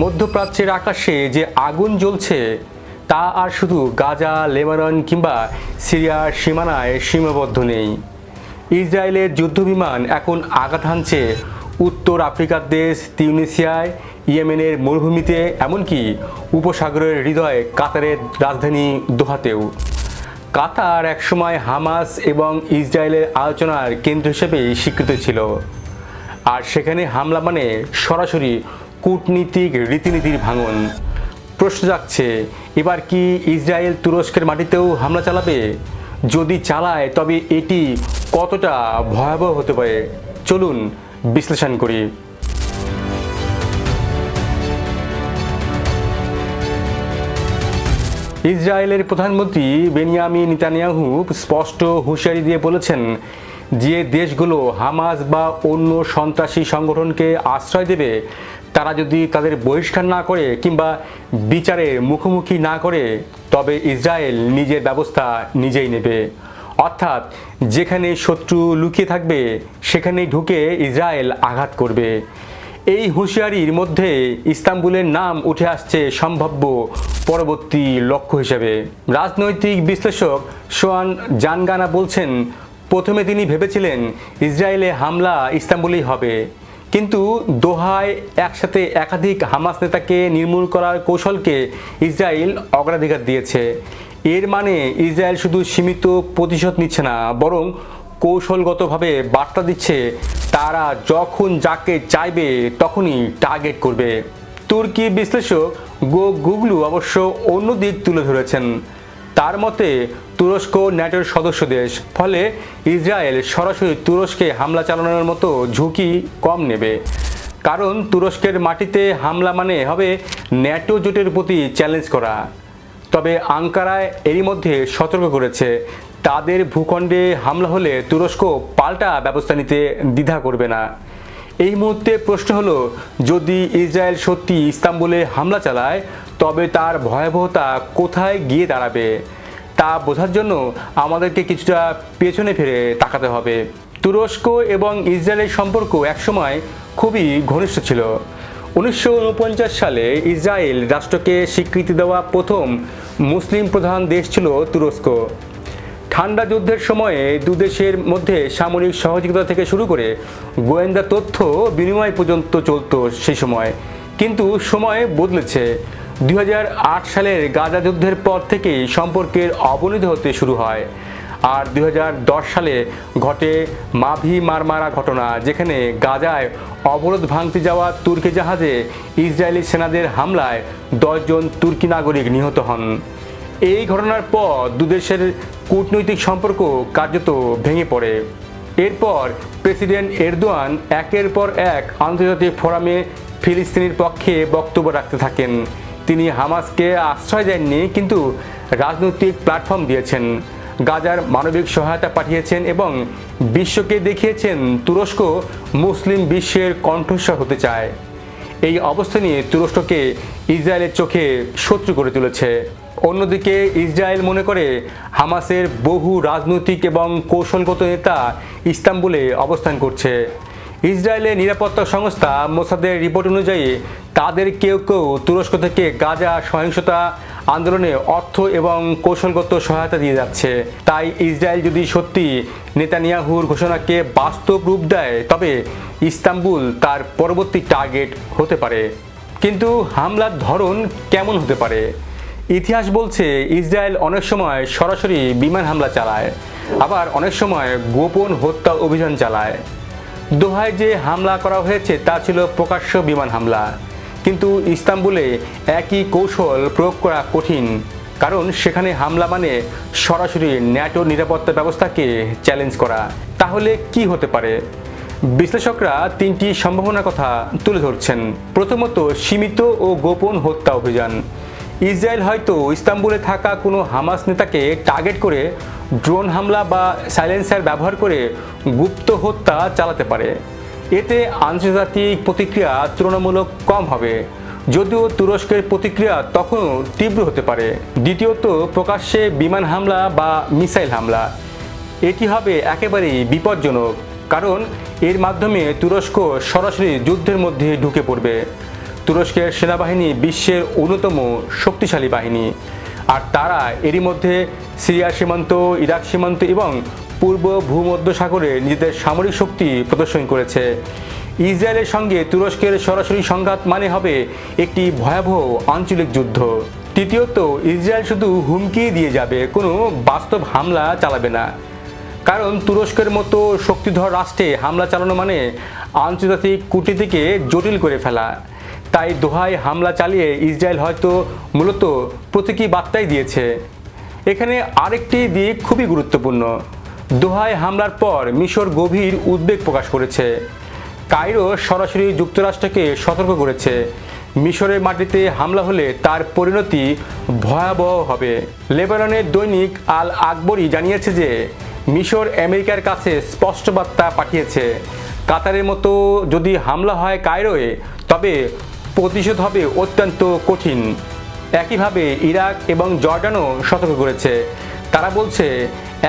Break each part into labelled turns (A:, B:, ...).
A: মধ্যপ্রাচ্যের আকাশে যে আগুন জ্বলছে, তা আর শুধু গাজা, লেবানন কিংবা সিরিয়ার সীমানায় সীমাবদ্ধ নেই। ইসরায়েলের যুদ্ধবিমান এখন আঘাত হানছে উত্তর আফ্রিকার দেশ তিউনিসিয়ায়, ইয়েমেনের মরুভূমিতে, এমনকি উপসাগরের হৃদয়ে কাতারের রাজধানী দোহাতেও। কাতার একসময় হামাস এবং ইসরায়েলের আলোচনার কেন্দ্র হিসেবেই স্বীকৃত ছিল। আর সেখানে হামলা মানে সরাসরি কূটনীতিক, রীতিনীতির ভাঙন। প্রশ্ন যাচ্ছে এবার কি ইসরায়েল তুরস্কের মাটিতেও হামলা চালাবে? যদি চালায়, তবে এটি কতটা ভয়াবহ হতে পারে? চলুন বিশ্লেষণ করি। ইসরায়েলের প্রধানমন্ত্রী বেনিয়ামি নিতানিয়াহু স্পষ্ট হুঁশিয়ারি দিয়ে বলেছেন যে দেশগুলো হামাস বা অন্য সন্ত্রাসী সংগঠনকে আশ্রয় দেবে, তারা যদি তাদের বহিষ্কার না করে কিংবা বিচারের মুখোমুখি না করে, তবে ইসরায়েল নিজের ব্যবস্থা নিজেই নেবে। অর্থাৎ যেখানে শত্রু লুকিয়ে থাকবে, সেখানেই ঢুকে ইসরায়েল আঘাত করবে। এই হুঁশিয়ারির মধ্যে ইস্তাম্বুলের নাম উঠে আসছে সম্ভাব্য পরবর্তী লক্ষ্য হিসেবে। রাজনৈতিক বিশ্লেষক সোয়ান জানগানা বলছেন প্রথমে তিনি ভেবেছিলেন ইসরায়েলে হামলা ইস্তাম্বুলেই হবে। কিন্তু দোহায় একসাথে একাধিক হামাস নেতাকে নির্মূল করার কৌশলকে ইসরায়েল অগ্রাধিকার দিয়েছে। এর মানে ইসরায়েল শুধু সীমিত প্রতিশোধ নিচ্ছে না, বরং কৌশলগতভাবে বার্তা দিচ্ছে, তারা যখন যাকে চাইবে তখনই টার্গেট করবে। তুর্কি বিশ্লেষক গো গুগলু অবশ্য অন্য দিক তুলে ধরেছেন। তার মতে, তুরস্ক ন্যাটোর সদস্য দেশ। ফলে ইসরায়েল সরাসরি তুরস্কে হামলা চালানোর মতো ঝুঁকি কম নেবে। কারণ তুরস্কের মাটিতে হামলা মানে হবে ন্যাটো জোটের প্রতি চ্যালেঞ্জ করা। তবে আঙ্কারায় এরই মধ্যে সতর্ক করেছে, তাদের ভূখণ্ডে হামলা হলে তুরস্ক পাল্টা ব্যবস্থা নিতে দ্বিধা করবে না। এই মুহূর্তে প্রশ্ন হলো, যদি ইসরায়েল সত্যি ইস্তাম্বুলে হামলা চালায় তবে তার ভয়াবহতা কোথায় গিয়ে দাঁড়াবে, তা বোঝার জন্য আমাদেরকে কিছুটা পেছনে ফিরে তাকাতে হবে। তুরস্ক এবং ইসরায়েলের সম্পর্ক একসময় খুবই ঘনিষ্ঠ ছিল। উনিশশো ঊনপঞ্চাশ সালে ইসরায়েল রাষ্ট্রকে স্বীকৃতি দেওয়া প্রথম মুসলিম প্রধান দেশ ছিল তুরস্ক। ঠান্ডা যুদ্ধের সময়ে দু দেশের মধ্যে সামরিক সহযোগিতা থেকে শুরু করে গোয়েন্দা তথ্য বিনিময় পর্যন্ত চলতো সেই সময়। কিন্তু সময় বদলেছে। দু হাজার আট সালের গাজা যুদ্ধের পর থেকেই সম্পর্কের অবনতি হতে শুরু হয়। আর দু হাজার দশ সালে ঘটে মাভি মারমারা ঘটনা, যেখানে গাজায় অবরোধ ভাঙতে যাওয়া তুর্কি জাহাজে ইসরায়েলি সেনাদের হামলায় দশজন তুর্কি নাগরিক নিহত হন। এই ঘটনার পর দুদেশের কূটনৈতিক সম্পর্ক কার্যত ভেঙে পড়ে। এরপর প্রেসিডেন্ট এরদোয়ান একের পর এক আন্তর্জাতিক ফোরামে ফিলিস্তিনির পক্ষে বক্তব্য রাখতে থাকেন। তিনি হামাসকে আশ্রয় দেননি, কিন্তু রাজনৈতিক প্ল্যাটফর্ম দিয়েছেন। গাজার মানবিক সহায়তা পাঠিয়েছেন এবং বিশ্বকে দেখিয়েছেন তুরস্ক মুসলিম বিশ্বের কণ্ঠস্বর হতে চায়। এই অবস্থা নিয়ে তুরস্ককে ইসরায়েলের চোখে শত্রু করে তুলেছে। অন্যদিকে ইসরায়েল মনে করে হামাসের বহু রাজনৈতিক এবং কৌশলগত নেতা ইস্তাম্বুলে অবস্থান করছে। ইসরায়েলের নিরাপত্তা সংস্থা মোসাদের রিপোর্ট অনুযায়ী তাদের কেউ কেউ তুরস্ক থেকে গাজা সহিংসতা আন্দোলনে অর্থ এবং কৌশলগত সহায়তা দিয়ে যাচ্ছে। তাই ইসরায়েল যদি সত্যি নেতানিয়াহুর ঘোষণাকে বাস্তব রূপ দেয়, তবে ইস্তাম্বুল তার পরবর্তী টার্গেট হতে পারে। কিন্তু হামলার ধরন কেমন হতে পারে? ইতিহাস বলছে, ইসরায়েল অনেক সময় সরাসরি বিমান হামলা চালায়, আবার অনেক সময় গোপন হত্যা অভিযান চালায়। দোহায় যে হামলা করা হয়েছে, তা ছিল প্রকাশ্য বিমান হামলা। কিন্তু ইস্তাম্বুলে একই কৌশল প্রয়োগ করা কঠিন, কারণ সেখানে হামলা মানে সরাসরি ন্যাটো নিরাপত্তা ব্যবস্থাকে চ্যালেঞ্জ করা। তাহলে কি হতে পারে? বিশ্লেষকরা তিনটি সম্ভাবনার কথা তুলে ধরছেন। প্রথমত, সীমিত ও গোপন হত্যা অভিযান। ইসরায়েল হয়তো ইস্তাম্বুলে থাকা কোনো হামাস নেতাকে টার্গেট করে ড্রোন হামলা বা সাইলেন্সার ব্যবহার করে গুপ্ত হত্যা চালাতে পারে। এতে আন্তর্জাতিক প্রতিক্রিয়া তুলনামূলক কম হবে। যদিও তুরস্কের প্রতিক্রিয়া তখনও তীব্র হতে পারে। দ্বিতীয়ত, প্রকাশ্যে বিমান হামলা বা মিসাইল হামলা। এটি হবে একেবারেই বিপজ্জনক, কারণ এর মাধ্যমে তুরস্ক সরাসরি যুদ্ধের মধ্যে ঢুকে পড়বে। তুরস্কের সেনাবাহিনী বিশ্বের অন্যতম শক্তিশালী বাহিনী। আর তারা এরই মধ্যে সিরিয়া সীমান্ত, ইরাক সীমান্ত এবং পূর্ব ভূমধ্যসাগরে নিজেদের সামরিক শক্তি প্রদর্শন করেছে। ইসরায়েলের সঙ্গে তুরস্কের সরাসরি সংঘাত মানে হবে একটি ভয়াবহ আঞ্চলিক যুদ্ধ। তৃতীয়ত, ইসরায়েল শুধু হুমকি দিয়ে যাবে, কোনো বাস্তব হামলা চালাবে না। কারণ তুরস্কের মতো শক্তিধর রাষ্ট্রে হামলা চালানো মানে আন্তর্জাতিক কূটনীতিকে জটিল করে ফেলা। তাই দোহায় হামলা চালিয়ে ইসরায়েল হয়তো মূলত প্রতীকী বার্তাই দিয়েছে। এখানে আরেকটি দিক খুবই গুরুত্বপূর্ণ। দোহায় হামলার পর মিশর গভীর উদ্বেগ প্রকাশ করেছে। কায়রো সরাসরি যুক্তরাষ্ট্রকে সতর্ক করেছে। মিশরের মাটিতে হামলা হলে তার পরিণতি ভয়াবহ হবে। লেবাননের দৈনিক আল আকবরই জানিয়েছে যে, মিশর আমেরিকার কাছে স্পষ্ট বার্তা পাঠিয়েছে। কাতারের মতো যদি হামলা হয় কায়রোয়, তবে প্রতিশোধ হবে অত্যন্ত কঠিন। একইভাবে ইরাক এবং জর্ডানও সতর্ক করেছে। তারা বলছে,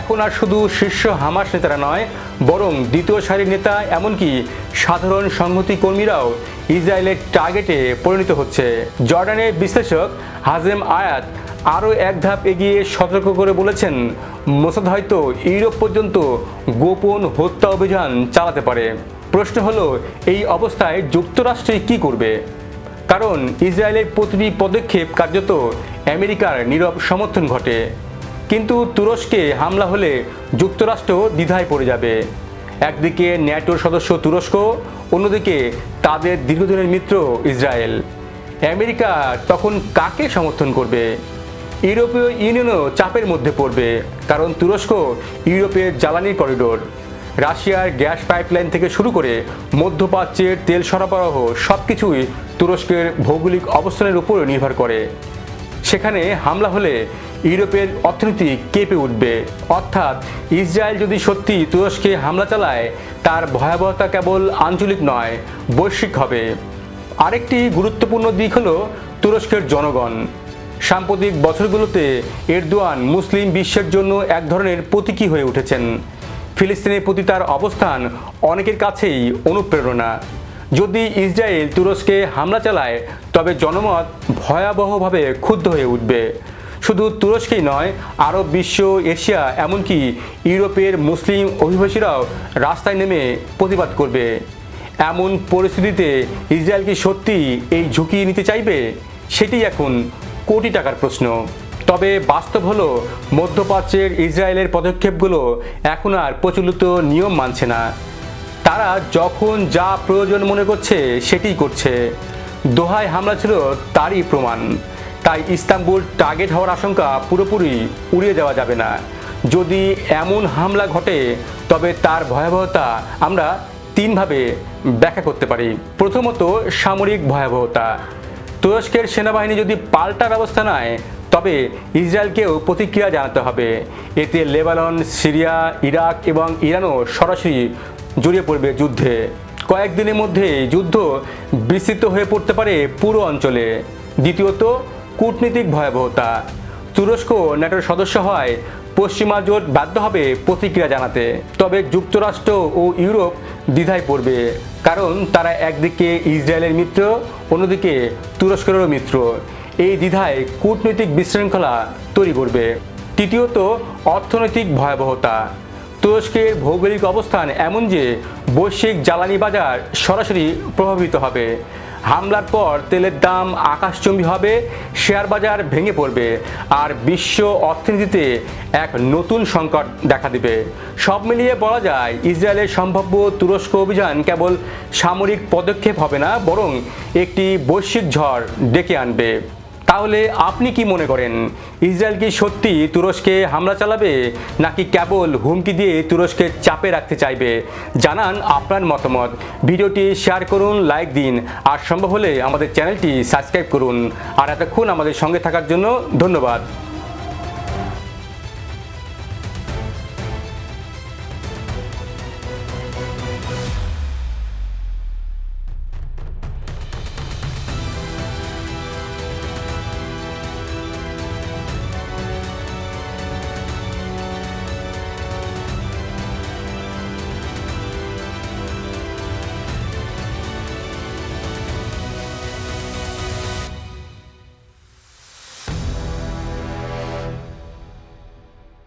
A: এখন আর শুধু শীর্ষ হামাস নেতারা নয়, বরং দ্বিতীয় সারির নেতা এমনকি সাধারণ সংহতি কর্মীরাও ইসরায়েলের টার্গেটে পরিণত হচ্ছে। জর্ডানের বিশ্লেষক হাজেম আয়াত আরও এক ধাপ এগিয়ে সতর্ক করে বলেছেন, মোসাদ হয়তো ইউরোপ পর্যন্ত গোপন হত্যা অভিযান চালাতে পারে। প্রশ্ন হলো, এই অবস্থায় যুক্তরাষ্ট্রে কি করবে? কারণ ইসরায়েলের প্রতিটি পদক্ষেপ কার্যত আমেরিকার নীরব সমর্থন ঘটে। কিন্তু তুরস্কে হামলা হলে যুক্তরাষ্ট্র দ্বিধায় পড়ে যাবে। একদিকে ন্যাটোর সদস্য তুরস্ক, অন্যদিকে তাদের দীর্ঘদিনের মিত্র ইসরায়েল। আমেরিকা তখন কাকে সমর্থন করবে? ইউরোপীয় ইউনিয়নও চাপের মধ্যে পড়বে, কারণ তুরস্ক ইউরোপের জ্বালানি করিডোর। রাশিয়ার গ্যাস পাইপলাইন থেকে শুরু করে মধ্যপ্রাচ্যের তেল সরবরাহ সব কিছুই তুরস্কের ভৌগোলিক অবস্থানের উপর নির্ভর করে। সেখানে হামলা হলে ইউরোপের অর্থনীতি কেঁপে উঠবে। অর্থাৎ ইসরায়েল যদি সত্যি তুরস্কে হামলা চালায়, তার ভয়াবহতা কেবল আঞ্চলিক নয়, বৈশ্বিক হবে। আরেকটি গুরুত্বপূর্ণ দিক হলো তুরস্কের জনগণ। সাম্প্রতিক বছরগুলোতে এরদোয়ান মুসলিম বিশ্বের জন্য এক ধরনের প্রতীকী হয়ে উঠেছেন। ফিলিস্তিনের প্রতি তার অবস্থান অনেকের কাছেই অনুপ্রেরণা। যদি ইসরায়েল তুরস্কে হামলা চালায়, তবে জনমত ভয়াবহভাবে ক্ষুব্ধ হয়ে উঠবে। শুধু তুরস্কেই নয়, আরব বিশ্ব, এশিয়া, এমনকি ইউরোপের মুসলিম অভিবাসীরাও রাস্তায় নেমে প্রতিবাদ করবে। এমন পরিস্থিতিতে ইসরায়েল কি সত্যি এই ঝুঁকি নিতে চাইবে? সেটি এখন কোটি টাকার প্রশ্ন। তবে বাস্তব হলো, মধ্যপ্রাচ্যের ইসরায়েলের পদক্ষেপগুলো এখন আর প্রচলিত নিয়ম মানছে না। তারা যখন যা প্রয়োজন মনে করছে সেটিই করছে। দোহায় হামলা ছিল তারই প্রমাণ। তাই ইস্তাম্বুল টার্গেট হওয়ার আশঙ্কা পুরোপুরি উড়িয়ে দেওয়া যাবে না। যদি এমন হামলা ঘটে, তবে তার ভয়াবহতা আমরা তিনভাবে ব্যাখ্যা করতে পারি। প্রথমত, সামরিক ভয়াবহতা। তুরস্কের সেনাবাহিনী যদি পাল্টা ব্যবস্থা নেয়, তবে ইসরায়েলকেও প্রতিক্রিয়া জানাতে হবে। এতে লেবানন, সিরিয়া, ইরাক এবং ইরানও সরাসরি জড়িয়ে পড়বে যুদ্ধে। কয়েকদিনের মধ্যে যুদ্ধ বিস্তৃত হয়ে পড়তে পারে পুরো অঞ্চলে। দ্বিতীয়ত, কূটনীতিক ভয়াবহতা। তুরস্ক ন্যাটোর সদস্য হয় পশ্চিমা জোট বাধ্য হবে প্রতিক্রিয়া জানাতে। তবে যুক্তরাষ্ট্র ও ইউরোপ দ্বিধায় পড়বে, কারণ তারা একদিকে ইসরায়েলের মিত্র, অন্যদিকে তুরস্কেরও মিত্র। এই দ্বিধায় কূটনৈতিক বিশৃঙ্খলা তৈরি করবে। তৃতীয়ত, অর্থনৈতিক ভয়াবহতা। তুরস্কের ভৌগোলিক অবস্থান এমন যে বৈশ্বিক জ্বালানি বাজার সরাসরি প্রভাবিত হবে। হামলার পর তেলের দাম আকাশচুম্বী হবে, শেয়ার বাজার ভেঙে পড়বে, আর বিশ্ব অর্থনীতিতে এক নতুন সংকট দেখা দেবে। সব মিলিয়ে বলা যায়, ইসরায়েলের সম্ভাব্য তুরস্ক অভিযান কেবল সামরিক পদক্ষেপ হবে না, বরং একটি বৈশ্বিক ঝড় ডেকে আনবে। তাহলে আপনি কি মনে করেন, ইসরায়েল কি সত্যি তুরস্কে হামলা চালাবে, নাকি কেবল হুমকি দিয়ে তুরস্কে চাপে রাখতে চাইবে? জানান আপনার মতামত। ভিডিওটি শেয়ার করুন, লাইক দিন, আর সম্ভব হলে আমাদের চ্যানেলটি সাবস্ক্রাইব করুন। আর এতক্ষণ আমাদের সঙ্গে থাকার জন্য ধন্যবাদ।